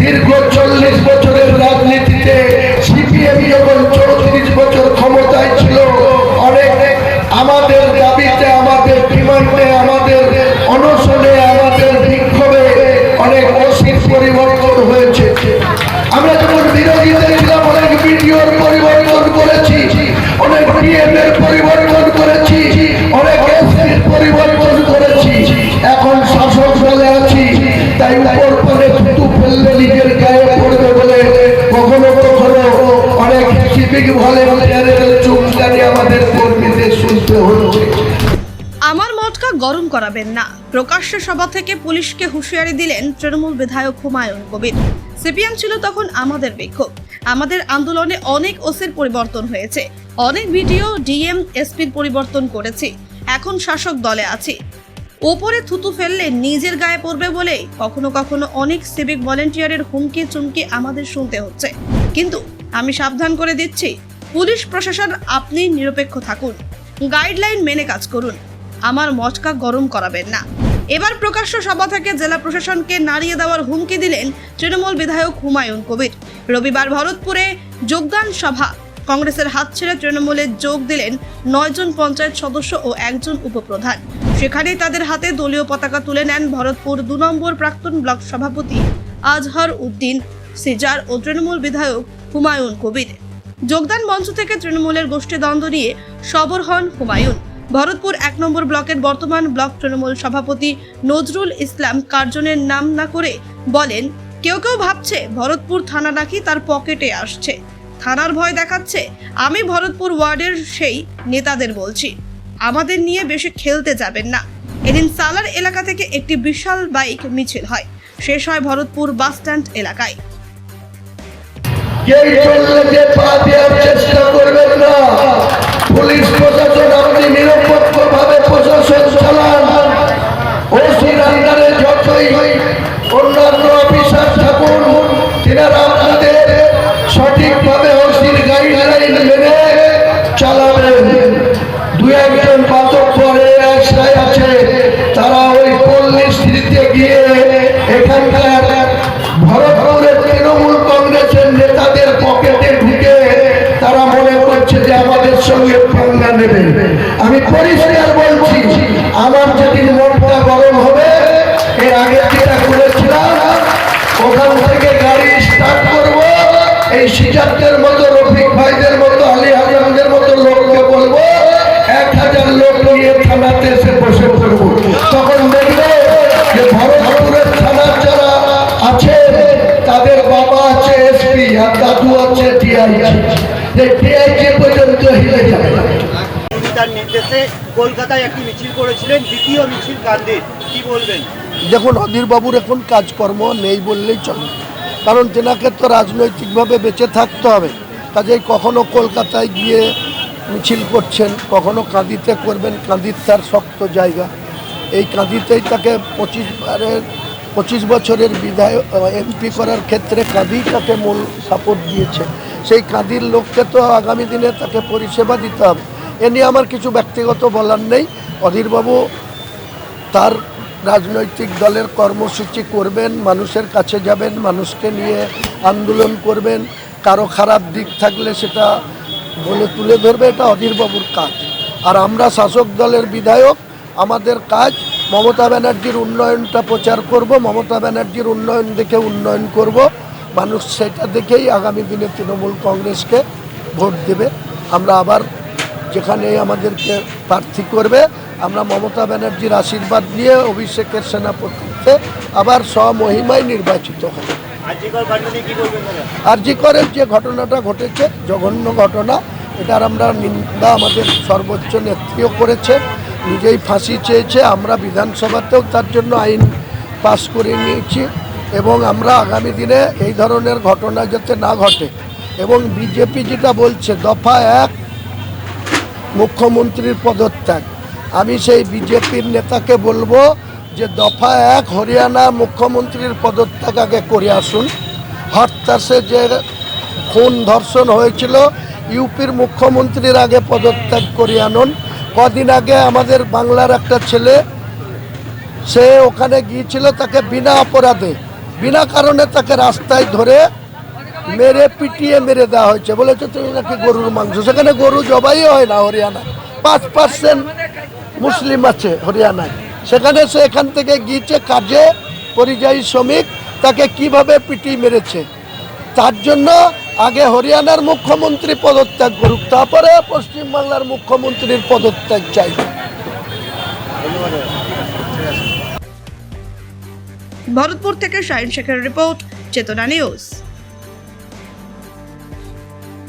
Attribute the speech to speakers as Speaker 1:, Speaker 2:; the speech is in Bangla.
Speaker 1: দীর্ঘ চল্লিশ বছরের রাজনীতিতে সিপিএম যখন চৌত্রিশ বছর ক্ষমতায় ছিল, অনেক আমাদের দাবিতে, আমাদের ডিমান্ডে, আমাদের অনশনে, আমাদের বিক্ষোভে অনেক অসির পরিবর্তন হয়েছে। আমরা যখন বিরোধীতে ছিলাম অনেক ভিডিওর পরিবর্তন করেছি, অনেক ডিএম এর পরিবর্তন
Speaker 2: গরম করাবেন না। প্রকাশ্য সভা থেকে পুলিশকে হুঁশিয়ারি দিলেন তৃণমূল বিধায়ক হুমায়ুন কবির। সিপিএম ছিল তখন আমাদের বিক্ষোভ। আমাদের আন্দোলনে অনেক ওসির পরিবর্তন হয়েছে। অনেক ভিডিও ডিএম, এসপির পরিবর্তন করেছি। এখন শাসক দলে আছি। ওপরে থুতু ফেললে নিজের গায়ে পড়বে বলে কখনো কখনো অনেক সিভিক ভলেন্টিয়ারের হুমকি চুমকি আমাদের শুনতে হচ্ছে। কিন্তু আমি সাবধান করে দিচ্ছি, পুলিশ প্রশাসন আপনি নিরপেক্ষ থাকুন। গাইডলাইন মেনে কাজ করুন। আমার মচকা গরম করাবেন না। এবার প্রকাশ্য সভা থেকে জেলা প্রশাসনকে নাড়িয়ে দেওয়ার হুমকি দিলেন তৃণমূল বিধায়ক হুমায়ুন কবির। রবিবার ভরতপুরে যোগদান সভা। কংগ্রেসের হাত ছেড়ে তৃণমূলে যোগ দিলেন নয়জন পঞ্চায়েত সদস্য ও একজন উপপ্রধান। সেখানেই তাদের হাতে দলীয় পতাকা তুলে নেন ভরতপুর দু নম্বর প্রাক্তন ব্লক সভাপতি আজহর উদ্দিন, সিজার ও তৃণমূল বিধায়ক হুমায়ুন কবির। যোগদান মঞ্চ থেকে তৃণমূলের গোষ্ঠীদ্বন্দ্ব নিয়ে সবর হন হুমায়ুন। ভরতপুর এক নম্বর ব্লকের বর্তমান ব্লক তৃণমূল সভাপতি নজরুল ইসলাম কার্জনের নাম না করে বলেন, কেউ কেউ ভাবছে ভরতপুর থানা নাকি তার পকেটে আসছে। থানার ভয় দেখাচ্ছে, আমি ভরতপুর ওয়ার্ডের সেই নেতাদের বলছি। আমাদের নিয়ে বেশি খেলতে যাবেন না। এদিন সালার এলাকা থেকে একটি বিশাল বাইক মিছিল হয়। শেষ হয় ভরতপুর বাস স্ট্যান্ড এলাকায়।
Speaker 1: চেষ্টা করবেন না? পল্লী গিয়ে এখানকার ভরতপুরের তৃণমূল কংগ্রেসের নেতাদের পকেটে ঢুকে তারা মনে করছে যে আমাদের সঙ্গে পাঙ্গা নেবে। আমি পরিষ্কার বলছি, আমার যেদিন মনটা গরম হবে, এর আগে যেটা করেছিলাম, ওখান থেকে গাড়ি স্টার্ট করব, এই সিজারদের ডিআইজি ডিআইজি পর্যন্ত হিলে যাবে।
Speaker 3: তার নির্দেশে কলকাতায় একটি মিছিল করেছিলেন দ্বিতীয় মিছিল কান্দে কি বলবেন?
Speaker 4: দেখুন অধীরবাবুর এখন কাজকর্ম নেই বললেই চলে। কারণ তেনাকে তো রাজনৈতিকভাবে বেঁচে থাকতে হবে। কাজেই কখনো কলকাতায় গিয়ে মিছিল করছেন কখনো কাঁদিতে করবেন। কাঁদির তার শক্ত জায়গা। এই কাঁদিতেই তাকে পঁচিশ বারের পঁচিশ বছরের বিধায়ক এমপি করার ক্ষেত্রে কাঁদি তাকে মূল সাপোর্ট দিয়েছে? সেই কাঁদির লোককে তো আগামী দিনে তাকে পরিষেবা দিতে হবে। এ নিয়ে আমার কিছু ব্যক্তিগত বলার নেই। অধীরবাবু, তার রাজনৈতিক দলের কর্মসূচি করবেন, মানুষের কাছে যাবেন, মানুষকে নিয়ে আন্দোলন করবেন। কারও খারাপ দিক থাকলে সেটা বলে তুলে ধরবে, এটা অধীরবাবুর কাজ। আর আমরা শাসক দলের বিধায়ক, আমাদের কাজ মমতা ব্যানার্জির উন্নয়নটা প্রচার করব, মমতা ব্যানার্জির উন্নয়ন দেখে উন্নয়ন করব। মানুষ সেটা দেখেই আগামী দিনে তৃণমূল কংগ্রেসকে ভোট দেবে। আমরা আবার যেখানে আমাদেরকে প্রার্থী করবে, আমরা মমতা ব্যানার্জির আশীর্বাদ নিয়ে অভিষেকের সেনাপতিত্বে আবার স্বমহিমায় নির্বাচিত হব।
Speaker 3: আর্যিকর কাণ্ড নিয়ে কি বলবেন দাদা
Speaker 4: আরজিকরের যে ঘটনাটা ঘটেছে, জঘন্য ঘটনা, এটার আমরা নিন্দা আমাদের সর্বোচ্চ নেত্রীও করেছে। নিজেই ফাঁসি চেয়েছে, আমরা বিধানসভাতেও তার জন্য আইন পাশ করে নিয়েছি এবং আমরা আগামী দিনে এই ধরনের ঘটনা যাতে না ঘটে। এবং বিজেপি যেটা বলছে, দফা এক, মুখ্যমন্ত্রীর পদত্যাগ। আমি সেই বিজেপির নেতাকে বলব যে দফা এক, হরিয়ানা মুখ্যমন্ত্রীর পদত্যাগ আগে করে আসুন। হরতাসে যে খুন ধর্ষণ হয়েছিল, ইউপির মুখ্যমন্ত্রীর আগে পদত্যাগ করে আনুন। কদিন আগে আমাদের বাংলার একটা ছেলে, সে ওখানে গিয়েছিল তাকে বিনা অপরাধে, বিনা কারণে তাকে রাস্তায় ধরে মেরে পিটিয়ে মেরে দেওয়া হয়েছে। বলেছে, তুমি নাকি গরুর মাংস? সেখানে গরু জবাই হয় না হরিয়ানায়। পাঁচ পার্সেন্ট মুসলিম আছে হরিয়ানায়। সেখানে সে এখান থেকে গিয়েছে কাজে, পরিযায়ী শ্রমিক, তাকে কীভাবে পিটিয়ে মেরেছে? তার জন্য আগে হরিয়ানার মুখ্যমন্ত্রী পদত্যাগ করুক, তারপরে পশ্চিমবাংলার মুখ্যমন্ত্রীর পদত্যাগ চাই।
Speaker 2: ভরতপুর থেকে শাহিন শেখের রিপোর্ট, চেতনা নিউজ।